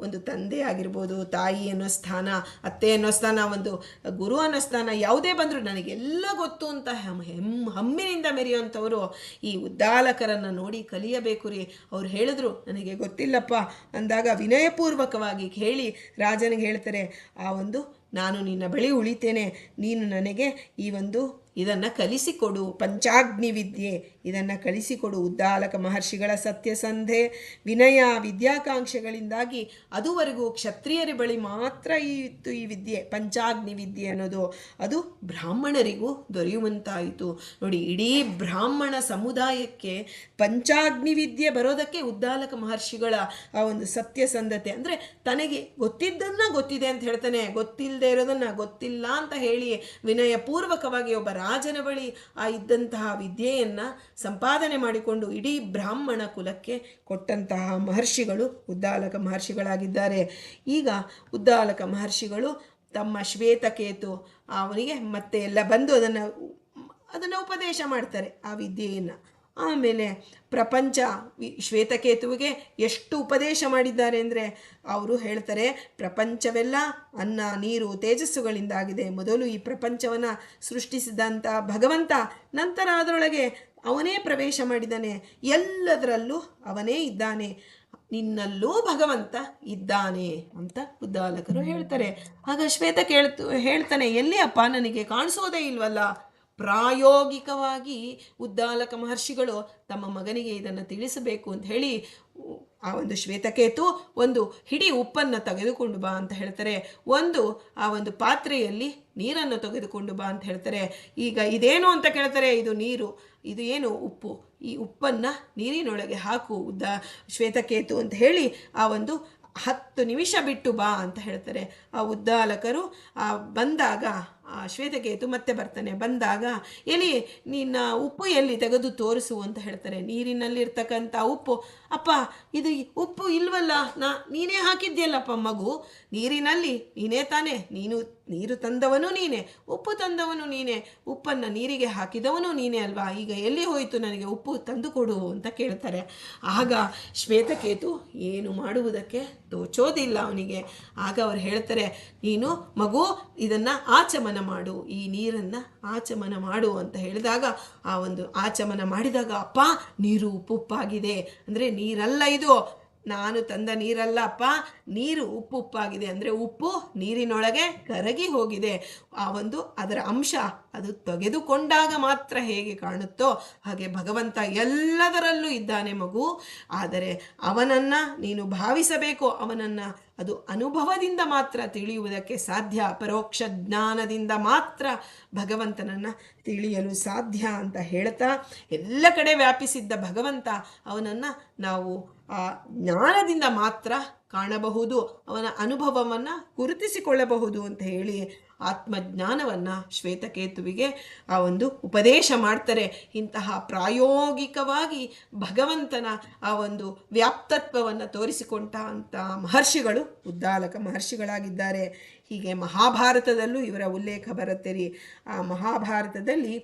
ಒಂದು ತಂದೆ ಆಗಿರ್ಬೋದು, ತಾಯಿ ಅನ್ನೋ ಸ್ಥಾನ, ಅತ್ತೆ ಅನ್ನೋ ಸ್ಥಾನ, ಒಂದು ಗುರು ಅನ್ನೋ ಸ್ಥಾನ, ಯಾವುದೇ ಬಂದರೂ ನನಗೆಲ್ಲ ಗೊತ್ತು ಅಂತ ಹೆಮ್ ಹೆಮ್, ಹಮ್ಮಿನಿಂದ ಮೆರೆಯುವಂಥವರು ಈ ಉದ್ದಾಲಕರನ್ನು ನೋಡಿ ಕಲಿಯಬೇಕು ರೀ. ಅವ್ರು ಹೇಳಿದ್ರು, ನನಗೆ ಗೊತ್ತಿಲ್ಲಪ್ಪ ಅಂದಾಗ ವಿನಯಪೂರ್ವಕವಾಗಿ ಹೇಳಿ ರಾಜನಿಗೆ ಹೇಳ್ತಾರೆ, ಆ ಒಂದು ನಾನು ನಿನ್ನ ಬಳಿ ಉಳಿತೇನೆ. ನೀನು ನನಗೆ ಈ ಒಂದು ಇದನ್ನು ಕಲಿಸಿಕೊಡು. ಪಂಚಾಗ್ನಿ ವಿದ್ಯೆ ಇದನ್ನು ಕಳಿಸಿಕೊಡು ಉದ್ದಾಲಕ ಮಹರ್ಷಿಗಳ ಸತ್ಯಸಂಧೆ ವಿನಯ ವಿದ್ಯಾಕಾಂಕ್ಷೆಗಳಿಂದಾಗಿ ಅದುವರೆಗೂ ಕ್ಷತ್ರಿಯರ ಬಳಿ ಮಾತ್ರ ಇತ್ತು ಈ ವಿದ್ಯೆ, ಪಂಚಾಗ್ನಿ ವಿದ್ಯೆ ಅನ್ನೋದು ಅದು ಬ್ರಾಹ್ಮಣರಿಗೂ ದೊರೆಯುವಂತಾಯಿತು. ನೋಡಿ, ಇಡೀ ಬ್ರಾಹ್ಮಣ ಸಮುದಾಯಕ್ಕೆ ಪಂಚಾಗ್ನಿ ವಿದ್ಯೆ ಬರೋದಕ್ಕೆ ಉದ್ದಾಲಕ ಮಹರ್ಷಿಗಳ ಆ ಒಂದು ಸತ್ಯಸಂಧತೆ ಅಂದರೆ ತನಗೆ ಗೊತ್ತಿದ್ದನ್ನ ಗೊತ್ತಿದೆ ಅಂತ ಹೇಳ್ತಾನೆ. ಗೊತ್ತಿಲ್ಲದೆ ಇರೋದನ್ನ ಗೊತ್ತಿಲ್ಲ ಅಂತ ಹೇಳಿ ವಿನಯಪೂರ್ವಕವಾಗಿ ಒಬ್ಬ ರಾಜನ ಬಳಿ ಆ ಇದ್ದಂತಹ ವಿದ್ಯೆಯನ್ನು ಸಂಪಾದನೆ ಮಾಡಿಕೊಂಡು ಇಡೀ ಬ್ರಾಹ್ಮಣ ಕುಲಕ್ಕೆ ಕೊಟ್ಟಂತಹ ಮಹರ್ಷಿಗಳು ಉದ್ದಾಲಕ ಮಹರ್ಷಿಗಳಾಗಿದ್ದಾರೆ. ಈಗ ಉದ್ದಾಲಕ ಮಹರ್ಷಿಗಳು ತಮ್ಮ ಶ್ವೇತಕೇತು ಅವನಿಗೆ ಮತ್ತೆ ಎಲ್ಲ ಬಂದು ಅದನ್ನು ಅದನ್ನು ಉಪದೇಶ ಮಾಡ್ತಾರೆ ಆ ವಿದ್ಯೆಯನ್ನು. ಆಮೇಲೆ ಪ್ರಪಂಚ ಶ್ವೇತಕೇತುವಿಗೆ ಎಷ್ಟು ಉಪದೇಶ ಮಾಡಿದ್ದಾರೆ ಅಂದರೆ ಅವರು ಹೇಳ್ತಾರೆ, ಪ್ರಪಂಚವೆಲ್ಲ ಅನ್ನ, ನೀರು, ತೇಜಸ್ಸುಗಳಿಂದಾಗಿದೆ. ಮೊದಲು ಈ ಪ್ರಪಂಚವನ್ನು ಸೃಷ್ಟಿಸಿದಂಥ ಭಗವಂತ, ನಂತರ ಅದರೊಳಗೆ ಅವನೇ ಪ್ರವೇಶ ಮಾಡಿದ್ದಾನೆ. ಎಲ್ಲದರಲ್ಲೂ ಅವನೇ ಇದ್ದಾನೆ. ನಿನ್ನಲ್ಲೂ ಭಗವಂತ ಇದ್ದಾನೆ ಅಂತ ಉದ್ದಾಲಕರು ಹೇಳ್ತಾರೆ. ಆಗ ಶ್ವೇತ ಕೇಳ್ತು, ಹೇಳ್ತಾನೆ ಎಲ್ಲಿ ಅಪ್ಪ ನನಗೆ ಕಾಣಿಸೋದೇ ಇಲ್ವಲ್ಲ? ಪ್ರಾಯೋಗಿಕವಾಗಿ ಉದ್ದಾಲಕ ಮಹರ್ಷಿಗಳು ತಮ್ಮ ಮಗನಿಗೆ ಇದನ್ನು ತಿಳಿಸಬೇಕು ಅಂತ ಹೇಳಿ, ಆ ಒಂದು ಶ್ವೇತಕೇತು ಒಂದು ಹಿಡಿ ಉಪ್ಪನ್ನು ತೆಗೆದುಕೊಂಡು ಬಾ ಅಂತ ಹೇಳ್ತಾರೆ. ಒಂದು, ಆ ಒಂದು ಪಾತ್ರೆಯಲ್ಲಿ ನೀರನ್ನು ತೆಗೆದುಕೊಂಡು ಬಾ ಅಂತ ಹೇಳ್ತಾರೆ. ಈಗ ಇದೇನು ಅಂತ ಕೇಳ್ತಾರೆ, ಇದು ನೀರು, ಇದು ಏನು ಉಪ್ಪು? ಈ ಉಪ್ಪನ್ನು ನೀರಿನೊಳಗೆ ಹಾಕು, ಉದ್ದ ಶ್ವೇತಕೇತು ಅಂತ ಹೇಳಿ ಆ ಒಂದು ಹತ್ತು ನಿಮಿಷ ಬಿಟ್ಟು ಬಾ ಅಂತ ಹೇಳ್ತಾರೆ. ಆ ಉದ್ದಾಲಕರು ಆ ಬಂದಾಗ ಶ್ವೇತಕೇತು ಮತ್ತೆ ಬರ್ತಾನೆ. ಬಂದಾಗ, ಎಲಿ ನಿನ್ನ ಉಪ್ಪು ಎಲ್ಲಿ ತೆಗೆದು ತೋರಿಸು ಅಂತ ಹೇಳ್ತಾರೆ. ನೀರಿನಲ್ಲಿರ್ತಕ್ಕಂಥ ಉಪ್ಪು. ಅಪ್ಪ, ಇದು ಉಪ್ಪು ಇಲ್ವಲ್ಲ? ನಾ, ನೀನೇ ಹಾಕಿದ್ಯಲ್ಲಪ್ಪ ಮಗು. ನೀರಿನಲ್ಲಿ ನೀನೇ ತಾನೇ. ನೀನು, ನೀರು ತಂದವನು ನೀನೇ. ಉಪ್ಪು ತಂದವನು ನೀನೇ. ಉಪ್ಪನ್ನು ನೀರಿಗೆ ಹಾಕಿದವನು ನೀನೇ ಅಲ್ವಾ? ಈಗ ಎಲ್ಲಿ ಹೋಯಿತು ನನಗೆ ಉಪ್ಪು ತಂದು ಕೊಡು ಅಂತ ಕೇಳ್ತಾರೆ. ಆಗ ಶ್ವೇತಕೇತು ಏನು ಮಾಡುವುದಕ್ಕೆ ತೋಚೋದಿಲ್ಲ ಅವನಿಗೆ. ಆಗ ಅವ್ರು ಹೇಳ್ತಾರೆ, ನೀನು ಮಗು, ಇದನ್ನು ಆಚಮನ ಮಾಡು, ಈ ನೀರನ್ನು ಆಚಮನ ಮಾಡು ಅಂತ ಹೇಳಿದಾಗ ಆ ಒಂದು ಆಚಮನ ಮಾಡಿದಾಗ ಅಪ್ಪ, ನೀರು ಉಪ್ಪುಪ್ಪಾಗಿದೆ. ಅಂದರೆ ನೀರಲ್ಲ ಇದು. ನಾನು ತಂದ ನೀರಲ್ಲ ಅಪ್ಪ ನೀರು ಉಪ್ಪು ಉಪ್ಪಾಗಿದೆ ಅಂದರೆ ಉಪ್ಪು ನೀರಿನೊಳಗೆ ಕರಗಿ ಹೋಗಿದೆ. ಆ ಒಂದು ಅದರ ಅಂಶ ಅದು ತೆಗೆದುಕೊಂಡಾಗ ಮಾತ್ರ ಹೇಗೆ ಕಾಣುತ್ತೋ ಹಾಗೆ ಭಗವಂತ ಎಲ್ಲದರಲ್ಲೂ ಇದ್ದಾನೆ ಮಗು. ಆದರೆ ಅವನನ್ನು ನೀನು ಭಾವಿಸಬೇಕು, ಅವನನ್ನು ಅದು ಅನುಭವದಿಂದ ಮಾತ್ರ ತಿಳಿಯುವುದಕ್ಕೆ ಸಾಧ್ಯ, ಪರೋಕ್ಷ ಜ್ಞಾನದಿಂದ ಮಾತ್ರ ಭಗವಂತನನ್ನು ತಿಳಿಯಲು ಸಾಧ್ಯ ಅಂತ ಹೇಳ್ತಾ ಎಲ್ಲ ಕಡೆ ವ್ಯಾಪಿಸಿದ್ದ ಭಗವಂತ ಅವನನ್ನು ನಾವು ಆ ಜ್ಞಾನದಿಂದ ಮಾತ್ರ ಕಾಣಬಹುದು, ಅವನ ಅನುಭವವನ್ನು ಗುರುತಿಸಿಕೊಳ್ಳಬಹುದು ಅಂತ ಹೇಳಿ ಆತ್ಮಜ್ಞಾನವನ್ನು ಶ್ವೇತಕೇತುವಿಗೆ ಆ ಒಂದು ಉಪದೇಶ ಮಾಡ್ತಾರೆ. ಇಂತಹ ಪ್ರಾಯೋಗಿಕವಾಗಿ ಭಗವಂತನ ಆ ಒಂದು ವ್ಯಾಪ್ತತ್ವವನ್ನು ತೋರಿಸಿಕೊಂಡ ಅಂತ ಮಹರ್ಷಿಗಳು, ಉದ್ದಾಲಕ ಮಹರ್ಷಿಗಳಾಗಿದ್ದಾರೆ. ಹೀಗೆ ಮಹಾಭಾರತದಲ್ಲೂ ಇವರ ಉಲ್ಲೇಖ ಬರುತ್ತೆ ರೀ. ಆ ಮಹಾಭಾರತದಲ್ಲಿ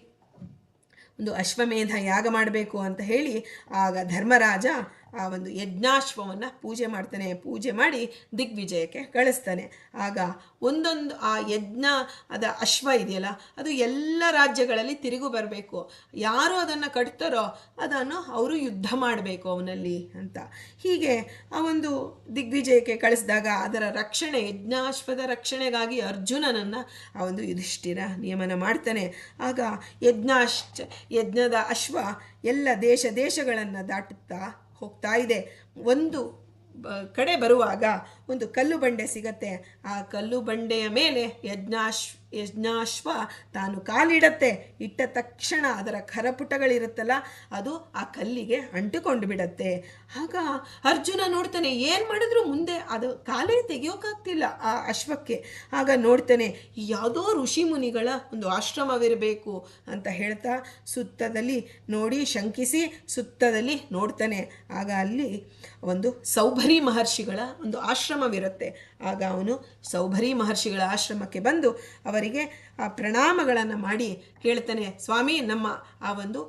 ಒಂದು ಅಶ್ವಮೇಧ ಯಾಗ ಮಾಡಬೇಕು ಅಂತ ಹೇಳಿ ಆಗ ಧರ್ಮರಾಜ ಆ ಒಂದು ಯಜ್ಞಾಶ್ವವನ್ನು ಪೂಜೆ ಮಾಡ್ತಾನೆ, ಪೂಜೆ ಮಾಡಿ ದಿಗ್ವಿಜಯಕ್ಕೆ ಕಳಿಸ್ತಾನೆ ಆಗ ಒಂದೊಂದು ಆ ಯಜ್ಞ, ಅದ ಅಶ್ವ ಇದೆಯಲ್ಲ, ಅದು ಎಲ್ಲ ರಾಜ್ಯಗಳಲ್ಲಿ ತಿರುಗು ಬರಬೇಕು. ಯಾರು ಅದನ್ನು ಕಟ್ತಾರೋ ಅದನ್ನು ಅವರು ಯುದ್ಧ ಮಾಡಬೇಕು ಅವನಲ್ಲಿ ಅಂತ. ಹೀಗೆ ಆ ಒಂದು ದಿಗ್ವಿಜಯಕ್ಕೆ ಕಳಿಸಿದಾಗ ಅದರ ರಕ್ಷಣೆ, ಯಜ್ಞಾಶ್ವದ ರಕ್ಷಣೆಗಾಗಿ ಅರ್ಜುನನನ್ನು ಆ ಒಂದು ಯುಧಿಷ್ಠಿರ ನಿಯಮನ ಮಾಡ್ತಾನೆ. ಆಗ ಯಜ್ಞಾಶ್ಚ, ಯಜ್ಞದ ಅಶ್ವ ಎಲ್ಲ ದೇಶ ದೇಶಗಳನ್ನು ದಾಟುತ್ತಾ ಹೋಗ್ತಾ ಇದೆ. ಒಂದು ಕಡೆ ಬರುವಾಗ ಒಂದು ಕಲ್ಲು ಬಂಡೆ ಸಿಗತ್ತೆ. ಆ ಕಲ್ಲು ಬಂಡೆಯ ಮೇಲೆ ಯಜ್ಞಾಶ್, ಯಜ್ಞಾಶ್ವ ತಾನು ಕಾಲಿಡತ್ತೆ. ಇಟ್ಟ ತಕ್ಷಣ ಅದರ ಕರಪುಟಗಳಿರುತ್ತಲ್ಲ, ಅದು ಆ ಕಲ್ಲಿಗೆ ಅಂಟಿಕೊಂಡು ಬಿಡತ್ತೆ. ಆಗ ಅರ್ಜುನ ನೋಡ್ತಾನೆ, ಏನು ಮಾಡಿದ್ರು ಮುಂದೆ ಅದು ಕಾಲೇ ತೆಗಿಯೋಕ್ಕಾಗ್ತಿಲ್ಲ ಆ ಅಶ್ವಕ್ಕೆ. ಆಗ ನೋಡ್ತಾನೆ, ಯಾವುದೋ ಋಷಿ ಮುನಿಗಳ ಒಂದು ಆಶ್ರಮವಿರಬೇಕು ಅಂತ ಹೇಳ್ತಾ ಸುತ್ತದಲ್ಲಿ ನೋಡಿ ಶಂಕಿಸಿ ಸುತ್ತದಲ್ಲಿ ನೋಡ್ತಾನೆ. ಆಗ ಅಲ್ಲಿ ಒಂದು ಸೌಭರಿ ಮಹರ್ಷಿಗಳ ಒಂದು ಆಶ್ರಮವಿರುತ್ತೆ ಆಗ ಅವನು ಸೌಭರಿ ಮಹರ್ಷಿಗಳ ಆಶ್ರಮಕ್ಕೆ ಬಂದು ಅವರಿಗೆ ಆ ಪ್ರಣಾಮಗಳನ್ನು ಮಾಡಿ ಹೇಳ್ತಾನೆ, ಸ್ವಾಮಿ, ನಮ್ಮ ಆ ಒಂದು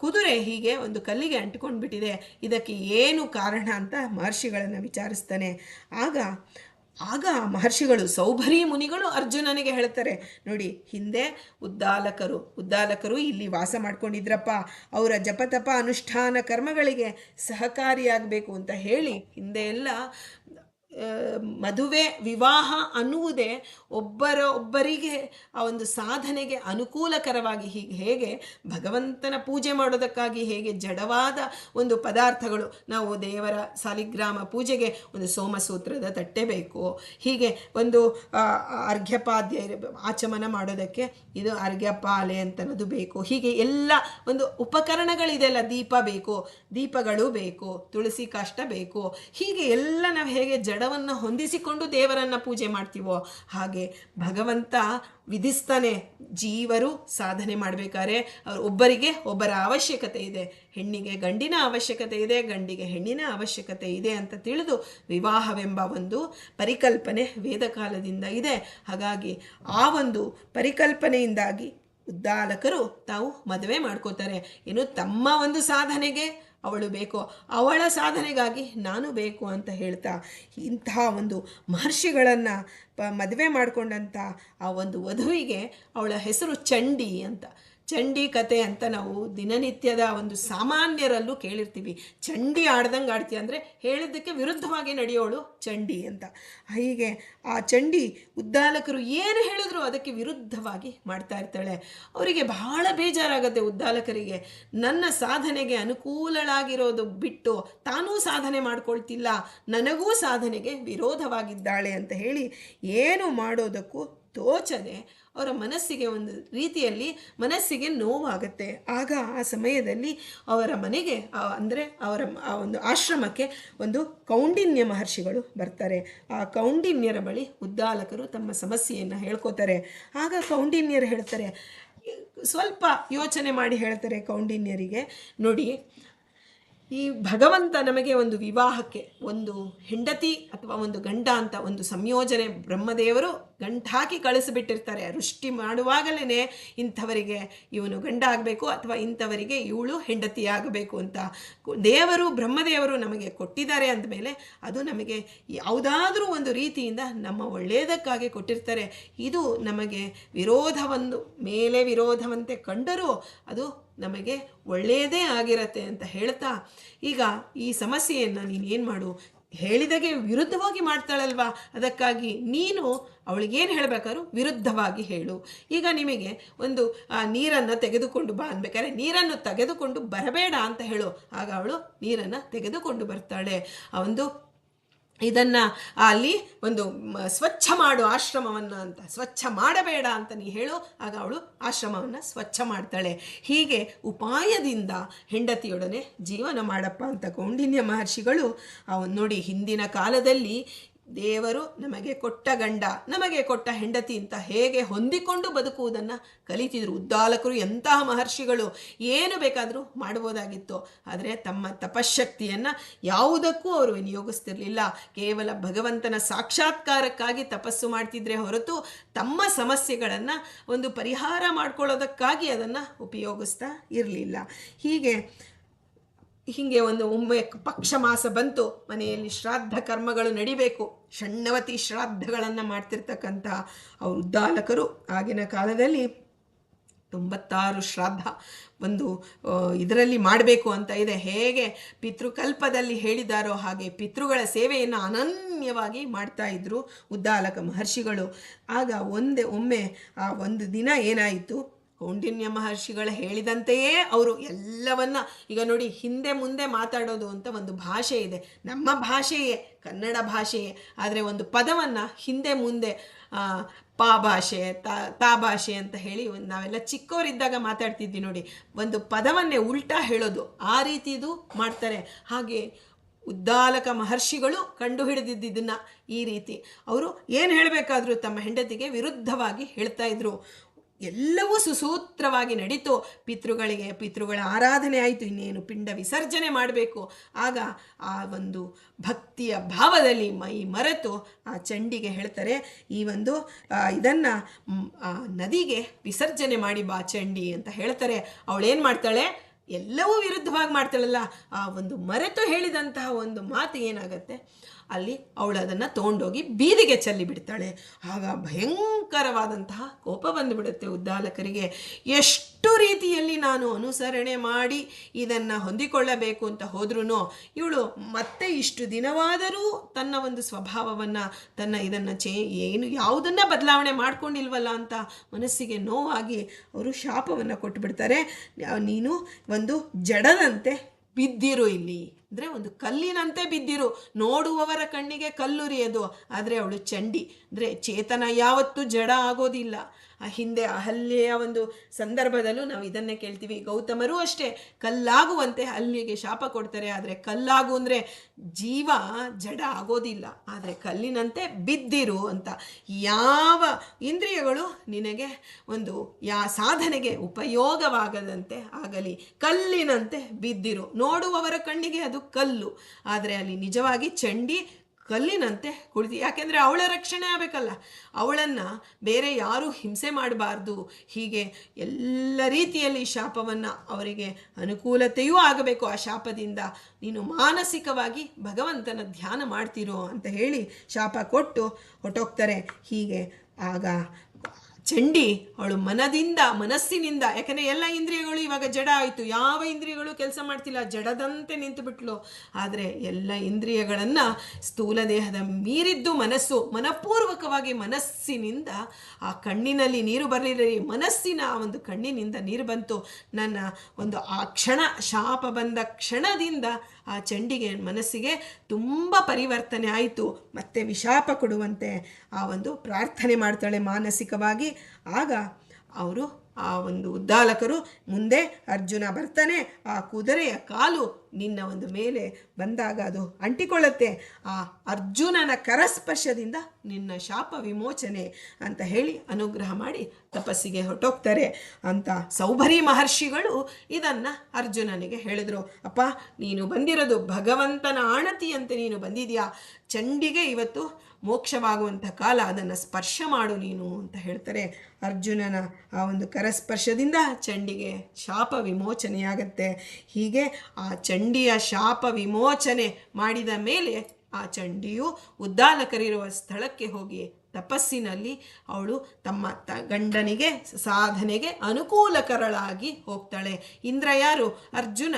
ಕುದುರೆ ಹೀಗೆ ಒಂದು ಕಲ್ಲಿಗೆ ಅಂಟಿಕೊಂಡು ಬಿಟ್ಟಿದೆ ಇದಕ್ಕೆ ಏನು ಕಾರಣ ಅಂತ ಮಹರ್ಷಿಗಳನ್ನು ವಿಚಾರಿಸ್ತಾನೆ. ಆಗ ಆಗ ಮಹರ್ಷಿಗಳು ಸೌಭರಿ ಮುನಿಗಳು ಅರ್ಜುನನಿಗೆ ಹೇಳ್ತಾರೆ, ನೋಡಿ, ಹಿಂದೆ ಉದ್ದಾಲಕರು ಉದ್ದಾಲಕರು ಇಲ್ಲಿ ವಾಸ ಮಾಡ್ಕೊಂಡಿದ್ರಪ್ಪ. ಅವರ ಜಪತಪ ಅನುಷ್ಠಾನ ಕರ್ಮಗಳಿಗೆ ಸಹಕಾರಿಯಾಗಬೇಕು ಅಂತ ಹೇಳಿ ಹಿಂದೆ ಎಲ್ಲ ಮದುವೆ, ವಿವಾಹ ಅನ್ನುವುದೇ ಒಬ್ಬರ, ಒಬ್ಬರಿಗೆ ಆ ಒಂದು ಸಾಧನೆಗೆ ಅನುಕೂಲಕರವಾಗಿ ಹೀಗೆ ಹೇಗೆ ಭಗವಂತನ ಪೂಜೆ ಮಾಡೋದಕ್ಕಾಗಿ ಹೇಗೆ ಜಡವಾದ ಒಂದು ಪದಾರ್ಥಗಳು ನಾವು ದೇವರ ಸಾಲಿಗ್ರಾಮ ಪೂಜೆಗೆ ಒಂದು ಸೋಮಸೂತ್ರದ ತಟ್ಟೆ ಬೇಕು. ಹೀಗೆ ಒಂದು ಅರ್ಘ್ಯಪಾದ್ಯ ಆಚಮನ ಮಾಡೋದಕ್ಕೆ ಇದು ಅರ್ಘ್ಯಪಾಲೆ ಅಂತನದು ಬೇಕು. ಹೀಗೆ ಎಲ್ಲ ಒಂದು ಉಪಕರಣಗಳಿದೆಲ್ಲ, ದೀಪ ಬೇಕು, ದೀಪಗಳು ಬೇಕು, ತುಳಸಿ ಕಾಷ್ಟ ಬೇಕು. ಹೀಗೆ ಎಲ್ಲ ನಾವು ಹೇಗೆ ಜಡವನ್ನು ಹೊಂದಿಸಿಕೊಂಡು ದೇವರನ್ನು ಪೂಜೆ ಮಾಡ್ತೀವೋ ಹಾಗೆ ಭಗವಂತ ವಿಧಿಸ್ತಾನೆ. ಜೀವರು ಸಾಧನೆ ಮಾಡಬೇಕಾದ್ರೆ ಅವರು ಒಬ್ಬರಿಗೆ ಒಬ್ಬರ ಅವಶ್ಯಕತೆ ಇದೆ. ಹೆಣ್ಣಿಗೆ ಗಂಡಿನ ಅವಶ್ಯಕತೆ ಇದೆ, ಗಂಡಿಗೆ ಹೆಣ್ಣಿನ ಅವಶ್ಯಕತೆ ಇದೆ ಅಂತ ತಿಳಿದು ವಿವಾಹವೆಂಬ ಒಂದು ಪರಿಕಲ್ಪನೆ ವೇದಕಾಲದಿಂದ ಇದೆ. ಹಾಗಾಗಿ ಆ ಒಂದು ಪರಿಕಲ್ಪನೆಯಿಂದಾಗಿ ಉದ್ದಾಲಕರು ತಾವು ಮದುವೆ ಮಾಡ್ಕೋತಾರೆ. ಏನು ತಮ್ಮ ಒಂದು ಸಾಧನೆಗೆ ಅವಳು ಬೇಕು, ಅವಳ ಸಾಧನೆಗಾಗಿ ನಾನು ಬೇಕು ಅಂತ ಹೇಳ್ತಾ ಇಂತಹ ಒಂದು ಮಹರ್ಷಿಗಳನ್ನು ಪ ಮದುವೆ ಮಾಡಿಕೊಂಡಂಥ ಆ ಒಂದು ವಧುವಿಗೆ ಅವಳ ಹೆಸರು ಚಂಡಿ ಅಂತ. ಚಂಡಿ ಕತೆ ಅಂತ ನಾವು ದಿನನಿತ್ಯದ ಒಂದು ಸಾಮಾನ್ಯರಲ್ಲೂ ಕೇಳಿರ್ತೀವಿ. ಚಂಡಿ ಆಡ್ದಂಗೆ ಆಡ್ತೀಯ ಅಂದರೆ ಹೇಳಿದ್ದಕ್ಕೆ ವಿರುದ್ಧವಾಗಿ ನಡೆಯೋಳು ಚಂಡಿ ಅಂತ. ಹೀಗೆ ಆ ಚಂಡಿ ಉದ್ದಾಲಕರು ಏನು ಹೇಳಿದ್ರು ಅದಕ್ಕೆ ವಿರುದ್ಧವಾಗಿ ಮಾಡ್ತಾ ಇರ್ತಾಳೆ. ಅವರಿಗೆ ಬಹಳ ಬೇಜಾರಾಗತ್ತೆ ಉದ್ದಾಲಕರಿಗೆ. ನನ್ನ ಸಾಧನೆಗೆ ಅನುಕೂಲಳಾಗಿರೋದು ಬಿಟ್ಟು ತಾನೂ ಸಾಧನೆ ಮಾಡ್ಕೊಳ್ತಿಲ್ಲ. ನನಗೂ ಸಾಧನೆಗೆ ವಿರೋಧವಾಗಿದ್ದಾಳೆ ಅಂತ ಹೇಳಿ ಏನು ಮಾಡೋದಕ್ಕೂ ತೋಚದೆ ಅವರ ಮನಸ್ಸಿಗೆ ಒಂದು ರೀತಿಯಲ್ಲಿ ಮನಸ್ಸಿಗೆ ನೋವಾಗುತ್ತೆ. ಆಗ ಆ ಸಮಯದಲ್ಲಿ ಅವರ ಮನೆಗೆ ಅಂದರೆ ಅವರ ಆ ಒಂದು ಆಶ್ರಮಕ್ಕೆ ಒಂದು ಕೌಂಡಿನ್ಯ ಮಹರ್ಷಿಗಳು ಬರ್ತಾರೆ. ಆ ಕೌಂಡಿನ್ಯರ ಬಳಿ ಉದ್ದಾಲಕರು ತಮ್ಮ ಸಮಸ್ಯೆಯನ್ನು ಹೇಳ್ಕೋತಾರೆ. ಆಗ ಕೌಂಡಿನ್ಯರು ಹೇಳ್ತಾರೆ, ಸ್ವಲ್ಪ ಯೋಚನೆ ಮಾಡಿ ಹೇಳ್ತಾರೆ ಕೌಂಡಿನ್ಯರಿಗೆ, ನೋಡಿ, ಈ ಭಗವಂತ ನಮಗೆ ಒಂದು ವಿವಾಹಕ್ಕೆ ಒಂದು ಹೆಂಡತಿ ಅಥವಾ ಒಂದು ಗಂಡ ಅಂತ ಒಂದು ಸಂಯೋಜನೆ ಬ್ರಹ್ಮದೇವರು ಗಂಟಾಕಿ ಕಳಿಸಿಬಿಟ್ಟಿರ್ತಾರೆ. ವೃಷ್ಟಿ ಮಾಡುವಾಗಲೇ ಇಂಥವರಿಗೆ ಇವನು ಗಂಡ ಆಗಬೇಕು ಅಥವಾ ಇಂಥವರಿಗೆ ಇವಳು ಹೆಂಡತಿ ಆಗಬೇಕು ಅಂತ. ದೇವರು, ಬ್ರಹ್ಮದೇವರು ನಮಗೆ ಕೊಟ್ಟಿದ್ದಾರೆ ಅಂದಮೇಲೆ ಅದು ನಮಗೆ ಯಾವುದಾದ್ರೂ ಒಂದು ರೀತಿಯಿಂದ ನಮ್ಮ ಒಳ್ಳೆಯದಕ್ಕಾಗಿ ಕೊಟ್ಟಿರ್ತಾರೆ. ಇದು ನಮಗೆ ವಿರೋಧವನ್ನು ಮೇಲೆ ವಿರೋಧವಂತೆ ಕಂಡರೂ ಅದು ನಮಗೆ ಒಳ್ಳೆಯದೇ ಆಗಿರತ್ತೆ ಅಂತ ಹೇಳ್ತಾ ಈಗ ಈ ಸಮಸ್ಯೆಯನ್ನು ನೀನೇನು ಮಾಡು? ಹೇಳಿದಾಗೆ ವಿರುದ್ಧವಾಗಿ ಮಾಡ್ತಾಳಲ್ವಾ? ಅದಕ್ಕಾಗಿ ನೀನು ಅವಳಿಗೇನು ಹೇಳಬೇಕಾದ್ರು ವಿರುದ್ಧವಾಗಿ ಹೇಳು. ಈಗ ನಿಮಗೆ ಒಂದು ನೀರನ್ನು ತೆಗೆದುಕೊಂಡು ಬಾ ಅನ್ಬೇಕಾದ್ರೆ ನೀರನ್ನು ತೆಗೆದುಕೊಂಡು ಬರಬೇಡ ಅಂತ ಹೇಳು. ಆಗ ಅವಳು ನೀರನ್ನು ತೆಗೆದುಕೊಂಡು ಬರ್ತಾಳೆ. ಒಂದು ಇದನ್ನ ಅಲ್ಲಿ ಒಂದು ಸ್ವಚ್ಛ ಮಾಡು ಆಶ್ರಮವನ್ನು ಅಂತ, ಸ್ವಚ್ಛ ಮಾಡಬೇಡ ಅಂತ ನೀ ಹೇಳು ಆಗ ಅವಳು ಆಶ್ರಮವನ್ನು ಸ್ವಚ್ಛ ಮಾಡ್ತಾಳೆ. ಹೀಗೆ ಉಪಾಯದಿಂದ ಹೆಂಡತಿಯೊಡನೆ ಜೀವನ ಮಾಡಪ್ಪ ಅಂತ ಕೌಂಡಿನ್ಯ ಮಹರ್ಷಿಗಳು ಅವನು ನೋಡಿ ಹಿಂದಿನ ಕಾಲದಲ್ಲಿ ದೇವರು ನಮಗೆ ಕೊಟ್ಟ ಗಂಡ, ನಮಗೆ ಕೊಟ್ಟ ಹೆಂಡತಿ ಅಂತ ಹೇಗೆ ಹೊಂದಿಕೊಂಡು ಬದುಕುವುದನ್ನು ಕಲಿತಿದ್ರು ಉದ್ದಾಲಕರು ಎಂತಹ ಮಹರ್ಷಿಗಳು. ಏನು ಬೇಕಾದರೂ ಮಾಡ್ಬೋದಾಗಿತ್ತು ಆದರೆ ತಮ್ಮ ತಪಶಕ್ತಿಯನ್ನು ಯಾವುದಕ್ಕೂ ಅವರು ವಿನಿಯೋಗಿಸ್ತಿರಲಿಲ್ಲ. ಕೇವಲ ಭಗವಂತನ ಸಾಕ್ಷಾತ್ಕಾರಕ್ಕಾಗಿ ತಪಸ್ಸು ಮಾಡ್ತಿದ್ರೆ ಹೊರತು ತಮ್ಮ ಸಮಸ್ಯೆಗಳನ್ನು ಒಂದು ಪರಿಹಾರ ಮಾಡ್ಕೊಳ್ಳೋದಕ್ಕಾಗಿ ಅದನ್ನು ಉಪಯೋಗಿಸ್ತಾ ಇರಲಿಲ್ಲ. ಹೀಗೆ ಹೀಗೆ ಒಂದು ಒಮ್ಮೆ ಪಕ್ಷ ಮಾಸ ಬಂತು. ಮನೆಯಲ್ಲಿ ಶ್ರಾದ್ದ ಕರ್ಮಗಳು ನಡಿಬೇಕು. ಷಣ್ಣವತಿ ಶ್ರಾದ್ದಗಳನ್ನು ಮಾಡ್ತಿರ್ತಕ್ಕಂಥ ಅವರು ಉದ್ದಾಲಕರು ಆಗಿನ ಕಾಲದಲ್ಲಿ ತೊಂಬತ್ತಾರು ಶ್ರಾದ್ದ ಒಂದು ಇದರಲ್ಲಿ ಮಾಡಬೇಕು ಅಂತ ಇದೆ. ಹೇಗೆ ಪಿತೃಕಲ್ಪದಲ್ಲಿ ಹೇಳಿದಾರೋ ಹಾಗೆ ಪಿತೃಗಳ ಸೇವೆಯನ್ನು ಅನನ್ಯವಾಗಿ ಮಾಡ್ತಾ ಇದ್ರು ಉದ್ದಾಲಕ ಮಹರ್ಷಿಗಳು. ಆಗ ಒಂದೇ, ಒಮ್ಮೆ ಆ ಒಂದು ದಿನ ಏನಾಯಿತು? ಕೌಂಡಿನ್ಯ ಮಹರ್ಷಿಗಳು ಹೇಳಿದಂತೆಯೇ ಅವರು ಎಲ್ಲವನ್ನ ಈಗ ನೋಡಿ ಹಿಂದೆ ಮುಂದೆ ಮಾತಾಡೋದು ಅಂತ ಒಂದು ಭಾಷೆ ಇದೆ. ನಮ್ಮ ಭಾಷೆಯೇ, ಕನ್ನಡ ಭಾಷೆಯೇ. ಆದರೆ ಒಂದು ಪದವನ್ನು ಹಿಂದೆ ಮುಂದೆ ಪಾ ಭಾಷೆ, ತಾ ಭಾಷೆ ಅಂತ ಹೇಳಿ ನಾವೆಲ್ಲ ಚಿಕ್ಕವರಿದ್ದಾಗ ಮಾತಾಡ್ತಿದ್ವಿ ನೋಡಿ. ಒಂದು ಪದವನ್ನೇ ಉಲ್ಟಾ ಹೇಳೋದು ಆ ರೀತಿದು ಮಾಡ್ತಾರೆ. ಹಾಗೆ ಉದ್ದಾಲಕ ಮಹರ್ಷಿಗಳು ಕಂಡು ಹಿಡಿದಿದ್ದನ್ನು ಈ ರೀತಿ. ಅವರು ಏನು ಹೇಳಬೇಕಾದ್ರೂ ತಮ್ಮ ಹೆಂಡತಿಗೆ ವಿರುದ್ಧವಾಗಿ ಹೇಳ್ತಾ ಇದ್ರು. ಎಲ್ಲವೂ ಸುಸೂತ್ರವಾಗಿ ನಡೀತು. ಪಿತೃಗಳಿಗೆ, ಪಿತೃಗಳ ಆರಾಧನೆ ಆಯಿತು. ಇನ್ನೇನು ಪಿಂಡ ವಿಸರ್ಜನೆ ಮಾಡಬೇಕು. ಆಗ ಆ ಒಂದು ಭಕ್ತಿಯ ಭಾವದಲ್ಲಿ ಮೈ ಮರೆತು ಆ ಚಂಡಿಗೆ ಹೇಳ್ತಾರೆ, ಈ ಒಂದು ಇದನ್ನು ನದಿಗೆ ವಿಸರ್ಜನೆ ಮಾಡಿ ಬಾ ಚಂಡಿ ಅಂತ ಹೇಳ್ತಾರೆ. ಅವಳೇನು ಮಾಡ್ತಾಳೆ? ಎಲ್ಲವೂ ವಿರುದ್ಧವಾಗಿ ಮಾಡ್ತಾಳಲ್ಲ. ಆ ಒಂದು ಮರೆತು ಹೇಳಿದಂತಹ ಒಂದು ಮಾತು ಏನಾಗತ್ತೆ? ಅಲ್ಲಿ ಅವಳು ಅದನ್ನು ತೊಗೊಂಡೋಗಿ ಬೀದಿಗೆ ಚೆಲ್ಲಿ ಬಿಡ್ತಾಳೆ. ಆಗ ಭಯಂಕರವಾದಂತಹ ಕೋಪ ಬಂದುಬಿಡುತ್ತೆ ಉದ್ದಾಲಕರಿಗೆ. ಎಷ್ಟು ರೀತಿಯಲ್ಲಿ ನಾನು ಅನುಸರಣೆ ಮಾಡಿ ಇದನ್ನು ಹೊಂದಿಕೊಳ್ಳಬೇಕು ಅಂತ ಹೋದ್ರೂ ಇವಳು ಮತ್ತೆ ಇಷ್ಟು ದಿನವಾದರೂ ತನ್ನ ಒಂದು ಸ್ವಭಾವವನ್ನು, ತನ್ನ ಇದನ್ನು ಚೇ, ಏನು ಯಾವುದನ್ನು ಬದಲಾವಣೆ ಮಾಡ್ಕೊಂಡಿಲ್ವಲ್ಲ ಅಂತ ಮನಸ್ಸಿಗೆ ನೋವಾಗಿ ಅವರು ಶಾಪವನ್ನು ಕೊಟ್ಟುಬಿಡ್ತಾರೆ ನೀನು ಒಂದು ಜಡದಂತೆ ಬಿದ್ದಿರು ಇಲ್ಲಿ. ಅಂದರೆ ಒಂದು ಕಲ್ಲಿನಂತೆ ಬಿದ್ದಿರು. ನೋಡುವವರ ಕಣ್ಣಿಗೆ ಕಲ್ಲುರಿಯದು. ಆದರೆ ಅವಳು ಚಂಡಿ. ಅಂದರೆ ಚೇತನ ಯಾವತ್ತೂ ಜಡ ಆಗೋದಿಲ್ಲ. ಹಿಂದೆ ಅಹಲ್ಯೆಯ ಒಂದು ಸಂದರ್ಭದಲ್ಲೂ ನಾವು ಇದನ್ನೇ ಕೇಳ್ತೀವಿ. ಗೌತಮರು ಅಷ್ಟೇ ಕಲ್ಲಾಗುವಂತೆ ಅಲ್ಲಿಗೆ ಶಾಪ ಕೊಡ್ತಾರೆ. ಆದರೆ ಕಲ್ಲಾಗು ಅಂದರೆ ಜೀವ ಜಡ ಆಗೋದಿಲ್ಲ. ಆದರೆ ಕಲ್ಲಿನಂತೆ ಬಿದ್ದಿರು ಅಂತ ಯಾವ ಇಂದ್ರಿಯಗಳು ನಿನಗೆ ಒಂದು ಯಾ ಸಾಧನೆಗೆ ಉಪಯೋಗವಾಗದಂತೆ ಆಗಲಿ, ಕಲ್ಲಿನಂತೆ ಬಿದ್ದಿರು. ನೋಡುವವರ ಕಣ್ಣಿಗೆ ಅದು ಕಲ್ಲು. ಆದರೆ ಅಲ್ಲಿ ನಿಜವಾಗಿ ಚಂಡಿ ಕಲ್ಲಿನಂತೆ ಕುಳಿತು, ಯಾಕೆಂದರೆ ಅವಳ ರಕ್ಷಣೆ ಆಗಬೇಕಲ್ಲ. ಅವಳನ್ನು ಬೇರೆ ಯಾರೂ ಹಿಂಸೆ ಮಾಡಬಾರ್ದು. ಹೀಗೆ ಎಲ್ಲ ರೀತಿಯಲ್ಲಿ ಶಾಪವನ್ನು ಅವರಿಗೆ ಅನುಕೂಲತೆಯೂ ಆಗಬೇಕು. ಆ ಶಾಪದಿಂದ ನೀನು ಮಾನಸಿಕವಾಗಿ ಭಗವಂತನ ಧ್ಯಾನ ಮಾಡ್ತಿರೋ ಅಂತ ಹೇಳಿ ಶಾಪ ಕೊಟ್ಟು ಹೊಟ್ಟೋಗ್ತಾರೆ ಹೀಗೆ ಆಗ ಚಂಡಿ, ಅವಳು ಮನದಿಂದ, ಮನಸ್ಸಿನಿಂದ, ಯಾಕಂದರೆ ಎಲ್ಲ ಇಂದ್ರಿಯಗಳು ಇವಾಗ ಜಡ ಆಯಿತು. ಯಾವ ಇಂದ್ರಿಯಗಳು ಕೆಲಸ ಮಾಡ್ತಿಲ್ಲ, ಜಡದಂತೆ ನಿಂತು ಬಿಟ್ಲು. ಆದರೆ ಎಲ್ಲ ಇಂದ್ರಿಯಗಳನ್ನು ಸ್ಥೂಲ ದೇಹದ ಮೀರಿದ್ದು ಮನಸ್ಸು, ಮನಪೂರ್ವಕವಾಗಿ ಮನಸ್ಸಿನಿಂದ ಆ ಕಣ್ಣಿನಲ್ಲಿ ನೀರು ಬರಲಿಲ್ಲ. ಮನಸ್ಸಿನ ಒಂದು ಕಣ್ಣಿನಿಂದ ನೀರು ಬಂತು. ನನ್ನ ಒಂದು ಆ ಕ್ಷಣ, ಶಾಪ ಬಂದ ಕ್ಷಣದಿಂದ ಆ ಚಂಡಿಗೆ ಮನಸ್ಸಿಗೆ ತುಂಬ ಪರಿವರ್ತನೆ ಆಯಿತು. ಮತ್ತೆ ವಿಶಾಪ ಕೊಡುವಂತೆ ಆ ಒಂದು ಪ್ರಾರ್ಥನೆ ಮಾಡ್ತಾಳೆ ಮಾನಸಿಕವಾಗಿ. ಆಗ ಅವರು ಆ ಒಂದು ಉದ್ದಾಲಕರು ಮುಂದೆ ಅರ್ಜುನ ಬರ್ತಾನೆ. ಆ ಕುದುರೆಯ ಕಾಲು ನಿನ್ನ ಒಂದು ಮೇಲೆ ಬಂದಾಗ ಅದು ಅಂಟಿಕೊಳ್ಳುತ್ತೆ. ಆ ಅರ್ಜುನನ ಕರಸ್ಪರ್ಶದಿಂದ ನಿನ್ನ ಶಾಪ ವಿಮೋಚನೆ ಅಂತ ಹೇಳಿ ಅನುಗ್ರಹ ಮಾಡಿ ತಪಸ್ಸಿಗೆ ಹೊಟ್ಟೋಗ್ತಾರೆ ಅಂತ ಸೌಭರಿ ಮಹರ್ಷಿಗಳು ಇದನ್ನು ಅರ್ಜುನನಿಗೆ ಹೇಳಿದರು. ಅಪ್ಪ, ನೀನು ಬಂದಿರೋದು ಭಗವಂತನ ಆಣತಿ ಅಂತ ನೀನು ಬಂದಿದೆಯಾ? ಚಂಡಿಗೆ ಇವತ್ತು ಮೋಕ್ಷವಾಗುವಂಥ ಕಾಲ, ಅದನ್ನು ಸ್ಪರ್ಶ ಮಾಡು ನೀನು ಅಂತ ಹೇಳ್ತಾರೆ. ಅರ್ಜುನನ ಆ ಒಂದು ಕರಸ್ಪರ್ಶದಿಂದ ಚಂಡಿಗೆ ಶಾಪ ವಿಮೋಚನೆಯಾಗತ್ತೆ. ಹೀಗೆ ಆ ಚಂಡಿಯ ಶಾಪ ವಿಮೋಚನೆ ಮಾಡಿದ ಮೇಲೆ ಆ ಚಂಡಿಯು ಉದ್ದಾಲಕರಿರುವ ಸ್ಥಳಕ್ಕೆ ಹೋಗಿ ತಪಸ್ಸಿನಲ್ಲಿ ಅವಳು ತಮ್ಮ ತ ಗಂಡನಿಗೆ ಸಾಧನೆಗೆ ಅನುಕೂಲಕರಳಾಗಿ ಹೋಗ್ತಾಳೆ. ಇಂದ್ರ ಯಾರು? ಅರ್ಜುನ.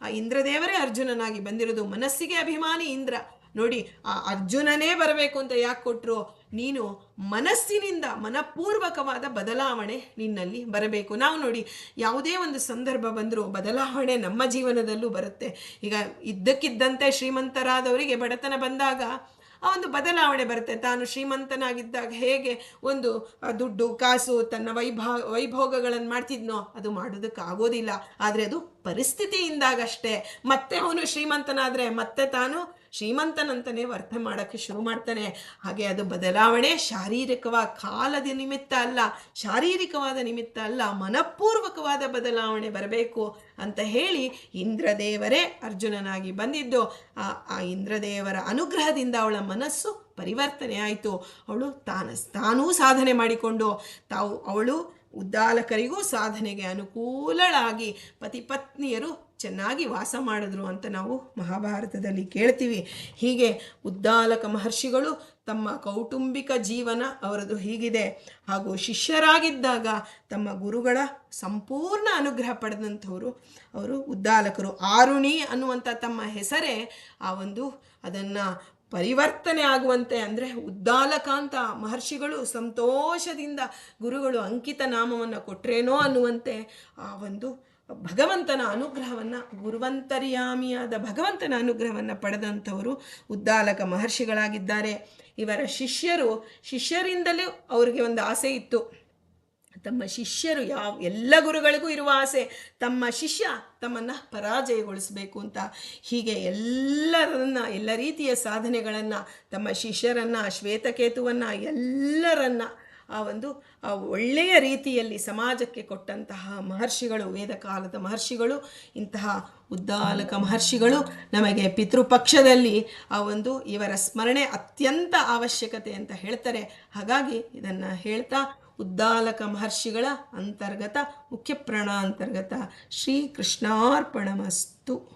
ಆ ಇಂದ್ರದೇವರೇ ಅರ್ಜುನನಾಗಿ ಬಂದಿರೋದು ಮನಸ್ಸಿಗೆ ಅಭಿಮಾನಿ ಇಂದ್ರ. ನೋಡಿ, ಆ ಅರ್ಜುನನೇ ಬರಬೇಕು ಅಂತ ಯಾಕೆ ಕೊಟ್ಟರು ನೀನು ಮನಸ್ಸಿನಿಂದ ಮನಪೂರ್ವಕವಾದ ಬದಲಾವಣೆ ನಿನ್ನಲ್ಲಿ ಬರಬೇಕು. ನಾವು ನೋಡಿ, ಯಾವುದೇ ಒಂದು ಸಂದರ್ಭ ಬಂದರೂ ಬದಲಾವಣೆ ನಮ್ಮ ಜೀವನದಲ್ಲೂ ಬರುತ್ತೆ. ಈಗ ಇದ್ದಕ್ಕಿದ್ದಂತೆ ಶ್ರೀಮಂತರಾದವರಿಗೆ ಬಡತನ ಬಂದಾಗ ಆ ಒಂದು ಬದಲಾವಣೆ ಬರುತ್ತೆ. ತಾನು ಶ್ರೀಮಂತನಾಗಿದ್ದಾಗ ಹೇಗೆ ಒಂದು ದುಡ್ಡು, ಕಾಸು, ತನ್ನ ವೈಭಾ ವೈಭೋಗಗಳನ್ನು ಮಾಡ್ತಿದ್ನೋ ಅದು ಮಾಡೋದಕ್ಕಾಗೋದಿಲ್ಲ. ಆದರೆ ಅದು ಪರಿಸ್ಥಿತಿಯಿಂದಾಗಷ್ಟೇ. ಮತ್ತೆ ಅವನು ಶ್ರೀಮಂತನಾದರೆ ಮತ್ತೆ ತಾನು ಶ್ರೀಮಂತನಂತನೇ ವರ್ತ ಮಾಡೋಕ್ಕೆ ಶುರು ಮಾಡ್ತಾನೆ. ಹಾಗೆ ಅದು ಬದಲಾವಣೆ ಶಾರೀರಿಕವಾದ ಕಾಲದ ನಿಮಿತ್ತ ಅಲ್ಲ, ಶಾರೀರಿಕವಾದ ನಿಮಿತ್ತ ಅಲ್ಲ, ಮನಪೂರ್ವಕವಾದ ಬದಲಾವಣೆ ಬರಬೇಕು ಅಂತ ಹೇಳಿ ಇಂದ್ರದೇವರೇ ಅರ್ಜುನನಾಗಿ ಬಂದಿದ್ದು. ಆ ಆ ಇಂದ್ರದೇವರ ಅನುಗ್ರಹದಿಂದ ಅವಳ ಮನಸ್ಸು ಪರಿವರ್ತನೆ ಆಯಿತು. ಅವಳು ತಾನ, ತಾನೂ ಸಾಧನೆ ಮಾಡಿಕೊಂಡು, ತಾವು, ಅವಳು ಉದ್ದಾಲಕರಿಗೂ ಸಾಧನೆಗೆ ಅನುಕೂಲಳಾಗಿ ಪತಿ ಪತ್ನಿಯರು ಚೆನ್ನಾಗಿ ವಾಸ ಮಾಡಿದ್ರು ಅಂತ ನಾವು ಮಹಾಭಾರತದಲ್ಲಿ ಕೇಳ್ತೀವಿ. ಹೀಗೆ ಉದ್ದಾಲಕ ಮಹರ್ಷಿಗಳು ತಮ್ಮ ಕೌಟುಂಬಿಕ ಜೀವನ ಅವರದು ಹೀಗಿದೆ. ಹಾಗೂ ಶಿಷ್ಯರಾಗಿದ್ದಾಗ ತಮ್ಮ ಗುರುಗಳ ಸಂಪೂರ್ಣ ಅನುಗ್ರಹ ಪಡೆದಂಥವರು ಅವರು ಉದ್ದಾಲಕರು. ಆರುಣಿ ಅನ್ನುವಂಥ ತಮ್ಮ ಹೆಸರೇ ಆ ಒಂದು ಅದನ್ನು ಪರಿವರ್ತನೆ ಆಗುವಂತೆ ಅಂದರೆ ಉದ್ದಾಲಕಾಂತ ಮಹರ್ಷಿಗಳು ಸಂತೋಷದಿಂದ ಗುರುಗಳು ಅಂಕಿತ ನಾಮವನ್ನು ಕೊಟ್ರೇನೋ ಅನ್ನುವಂತೆ ಆ ಒಂದು ಭಗವಂತನ ಅನುಗ್ರಹವನ್ನು, ಗುರುವಂತರ್ಯಾಮಿಯಾದ ಭಗವಂತನ ಅನುಗ್ರಹವನ್ನು ಪಡೆದಂಥವರು ಉದ್ದಾಲಕ ಮಹರ್ಷಿಗಳಾಗಿದ್ದಾರೆ. ಇವರ ಶಿಷ್ಯರು, ಶಿಷ್ಯರಿಂದಲೂ ಅವರಿಗೆ ಒಂದು ಆಸೆ ಇತ್ತು. ತಮ್ಮ ಶಿಷ್ಯರು ಯಾವ, ಎಲ್ಲ ಗುರುಗಳಿಗೂ ಇರುವ ಆಸೆ, ತಮ್ಮ ಶಿಷ್ಯ ತಮ್ಮನ್ನು ಪರಾಜಯಗೊಳಿಸಬೇಕು ಅಂತ. ಹೀಗೆ ಎಲ್ಲರನ್ನ, ಎಲ್ಲ ರೀತಿಯ ಸಾಧನೆಗಳನ್ನು, ತಮ್ಮ ಶಿಷ್ಯರನ್ನು, ಶ್ವೇತಕೇತುವನ್ನು, ಎಲ್ಲರನ್ನ ಆ ಒಂದು ಒಳ್ಳೆಯ ರೀತಿಯಲ್ಲಿ ಸಮಾಜಕ್ಕೆ ಕೊಟ್ಟಂತಹ ಮಹರ್ಷಿಗಳು ವೇದಕಾಲದ ಮಹರ್ಷಿಗಳು, ಇಂತಹ ಉದ್ದಾಲಕ ಮಹರ್ಷಿಗಳು ನಮಗೆ ಪಿತೃಪಕ್ಷದಲ್ಲಿ ಆ ಒಂದು ಇವರ ಸ್ಮರಣೆ ಅತ್ಯಂತ ಅವಶ್ಯಕತೆ ಅಂತ ಹೇಳ್ತಾರೆ. ಹಾಗಾಗಿ ಇದನ್ನು ಹೇಳ್ತಾ ಉದ್ದಾಲಕ ಮಹರ್ಷಿಗಳ ಅಂತರ್ಗತ, ಮುಖ್ಯ ಪ್ರಾಣ ಅಂತರ್ಗತ ಶ್ರೀ ಕೃಷ್ಣಾರ್ಪಣಮಸ್ತು